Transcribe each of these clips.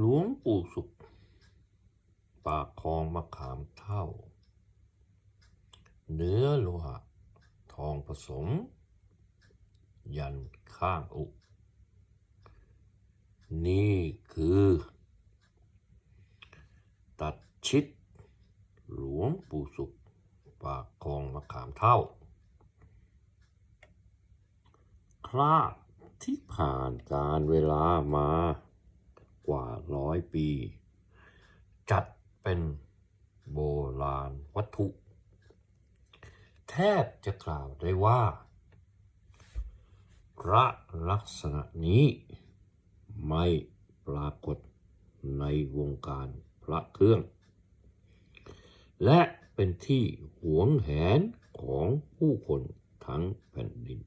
หลวงปู่สุข ปากคลองมะขามเท่า เนื้อโลหะ ทองผสม ยันข้างอุ นี่คือ ตัดชิด หลวงปู่สุข ปากคลองมะขามเท่าคราบที่ผ่านการเวลามา กว่าร้อยปี จัดเป็นโบราณวัตถุ แทบจะกล่าวได้ว่า พระลักษณะนี้ไม่ปรากฏในวงการพระเครื่อง และเป็นที่หวงแหนของผู้คนทั้งแผ่นดิน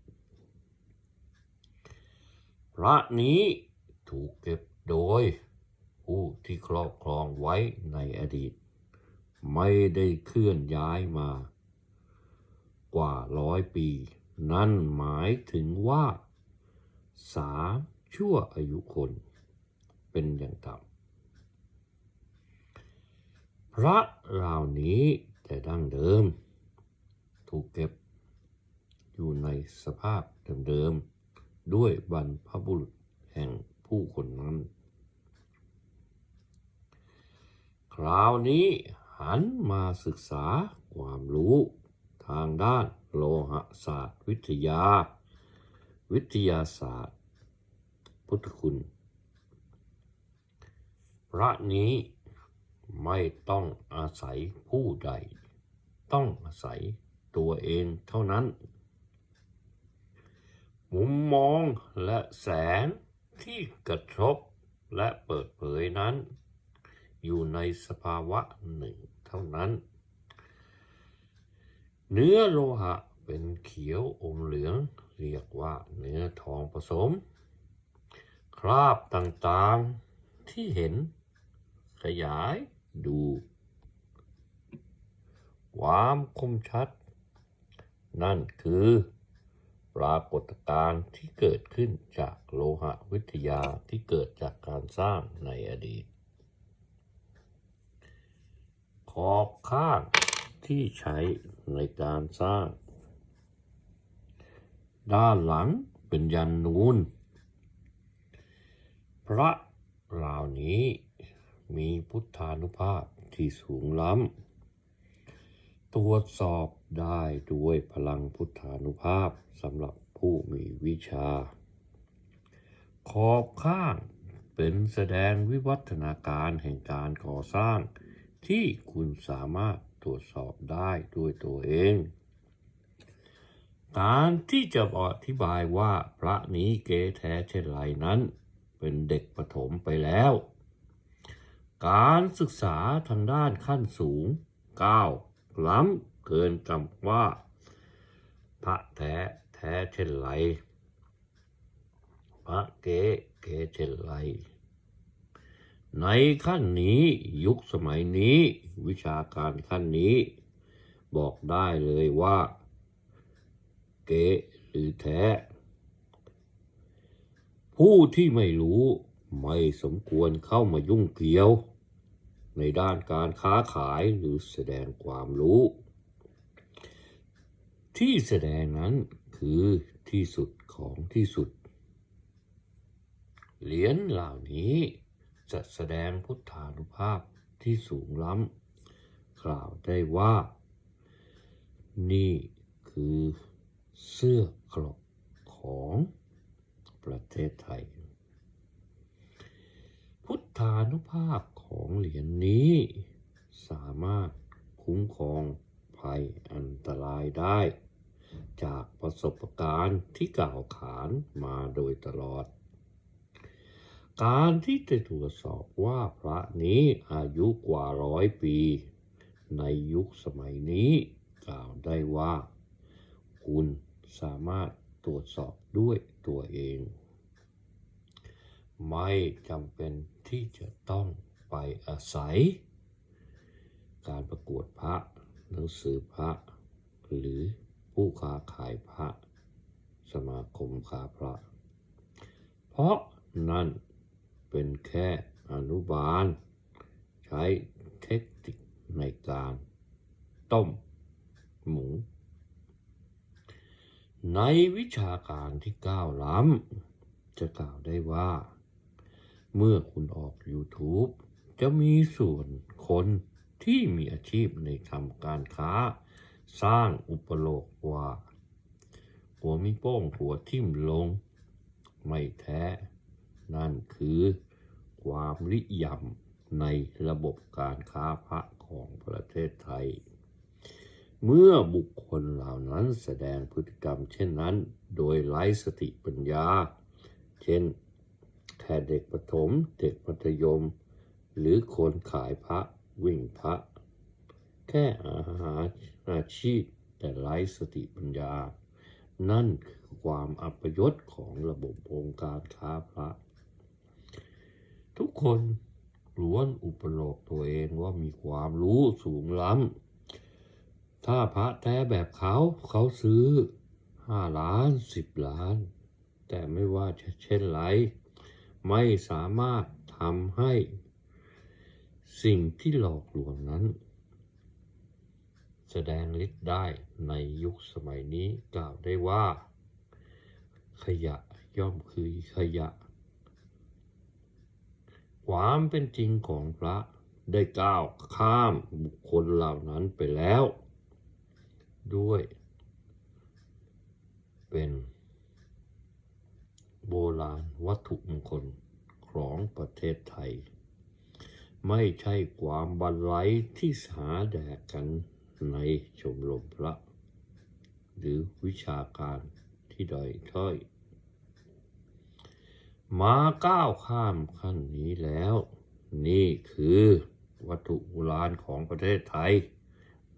พระนี้ถูกเก็บ โดย ผู้ที่ครอบครองไว้ในอดีต ไม่ได้เคลื่อนย้ายมา กว่าร้อยปี นั่นหมายถึงว่าสามชั่วอายุคนเป็นอย่างต่ำพระเหล่านี้แต่ดั้งเดิม ถูกเก็บอยู่ในสภาพเดิมๆด้วยบรรพบุรุษแห่งผู้คนนั้น ค ราวนี้หันมาศึกษาความรู้ ทางด้านโลหศาสตร์วิทยา วิทยาศาสตร์ พุทธคุณ พระนี้ไม่ต้องอาศัยผู้ใด ต้องอาศัยตัวเองเท่านั้น มุมมองและแสงที่กระทบและเปิดเผยนั้น อยู่ในสภาวะหนึ่งเท่านั้น เนื้อโลหะเป็นเขียวอมเหลือง เรียกว่าเนื้อทองผสม คราบต่างๆที่เห็นขยายดูความคมชัด นั่นคือปรากฏการณ์ที่เกิดขึ้นจากโลหะวิทยาที่เกิดจากการสร้างในอดีต ข อบข้างที่ใช้ในการสร้าง ด้านหลังเป็นยันนูน พระเหล่านี้มีพุทธานุภาพที่สูงล้ำ ตรวจสอบได้ด้วยพลังพุทธานุภาพสำหรับผู้มีวิชา ขอบข้างเป็นแสดงวิวัฒนาการแห่งการก่อสร้าง ที่คุณสามารถตรวจสอบได้ด้วยตัวเอง การที่จะอธิบายว่าพระนี้เกแท้เช่นไรนั้น เป็นเด็กประถมไปแล้ว การศึกษาทางด้านขั้นสูงก้าวล้ำเกินคำว่า พระแท้แท้เช่นไรพระเก๋เก๋เช่นไร ในขั้นนี้ยุคสมัยนี้ วิชาการขั้นนี้ บอกได้เลยว่า เก๋หรือแท้ ผู้ที่ไม่รู้ไม่สมควรเข้ามายุ่งเกี่ยว ในด้านการค้าขายหรือแสดงความรู้ ที่แสดงนั้นคือที่สุดของที่สุด เหรียญเหล่านี้ จะแสดงพุทธานุภาพที่สูงล้ำกล่าวได้ว่า นี่คือเสื้อเกรอกของประเทศไทย พุทธานุภาพของเหรียญนี้ สามารถคุ้มครองภัยอันตรายได้ จากประสบการณ์ที่กล่าวขานมาโดยตลอด การที่จะตรวจสอบว่าพระนี้อายุกว่าร้อยปี ในยุคสมัยนี้กล่าวได้ว่า คุณสามารถตรวจสอบด้วยตัวเอง ไม่จำเป็นที่จะต้องไปอาศัย การประกวดพระหนังสือพระ หรือผู้ค้าขายพระ สมาคมค้าพระ เพราะนั่น เป็นแค่อนุบาล ใช้เทคนิคในการต้มหมู ในวิชาการที่ก้าวล้ำ จะกล่าวได้ว่า เมื่อคุณออก YouTube จะมีส่วนคนที่มีอาชีพในทำการค้า สร้างอุปโลกว่า หัวมีโป้งหัวทิ่มลง ไม่แท้ นั่นคือความริยำในระบบการค้าพระของประเทศไทย เมื่อบุคคลเหล่านั้นแสดงพฤติกรรมเช่นนั้น โดยไร้สติปัญญา เช่นแค่เด็กประถม เด็กมัธยม หรือคนขายพระวิ่งพระ แค่อาหารอาชีพแต่ไร้สติปัญญา นั่นคือความอัปยศของระบบองค์การค้าพระ คนล้วนอุปโลกตัวเองว่ามีความรู้สูงล้ำ ถ้าพระแท้แบบเขาเขาซื้อห้าล้านสิบล้าน แต่ไม่ว่าจะเช่นไร ไม่สามารถทำให้ สิ่งที่หลอกลวงนั้น แสดงฤทธิ์ได้ในยุคสมัยนี้กล่าวได้ว่า ขยะย่อมคือขยะ ความเป็นจริงของพระได้ก้าวข้ามบุคคลเหล่านั้นไปแล้ว ด้วย เป็นโบราณวัตถุมงคลของประเทศไทย ไม่ใช่ความบันไลที่หาแดกกันในชมรมพระ หรือวิชาการที่ด้อยถ้อย มาก้าวข้ามขั้นนี้แล้ว นี่คือวัตถุโบราณของประเทศไทย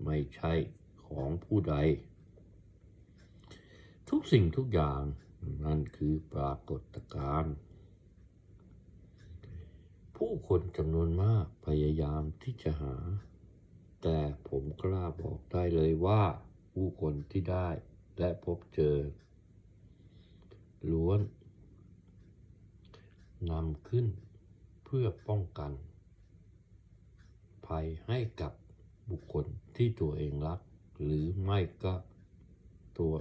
ไม่ใช่ของผู้ใด ทุกสิ่งทุกอย่างนั่นคือปรากฏการณ์ผู้คนจำนวนมากพยายามที่จะหา แต่ผมกล้าบอกได้เลยว่า ผู้คนที่ได้และพบเจอ ล้วน นำขึ้นเพื่อป้องกัน ภัยให้กับบุคคลที่ตัวเองรัก หรือไม่ก็ตัว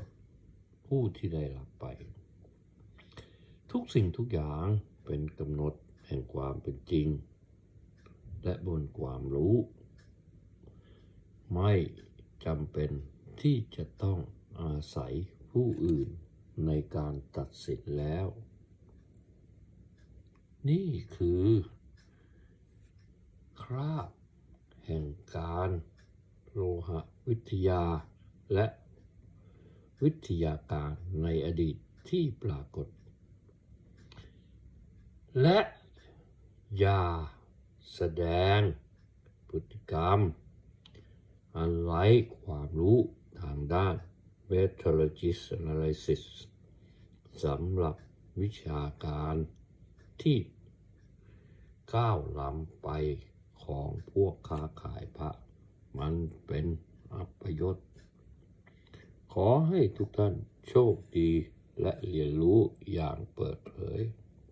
ผู้ที่ได้รับไป ทุกสิ่งทุกอย่างเป็นกำหนดแห่งความเป็นจริง และบนความรู้ ไม่จำเป็นที่จะต้องอาศัยผู้อื่นในการตัดสินแล้ว นี่คือ คราบแห่งการโลหะวิทยา และวิทยาการในอดีตที่ปรากฏ และอย่าแสดงพฤติกรรม อันไร้ความรู้ทางด้าน methodologist analysis สำหรับวิชาการ ที่ก้าวล้ำไปของพวกค้าขายพระ มันเป็นอัปยศ ขอให้ทุกท่านโชคดีและเรียนรู้อย่างเปิดเผย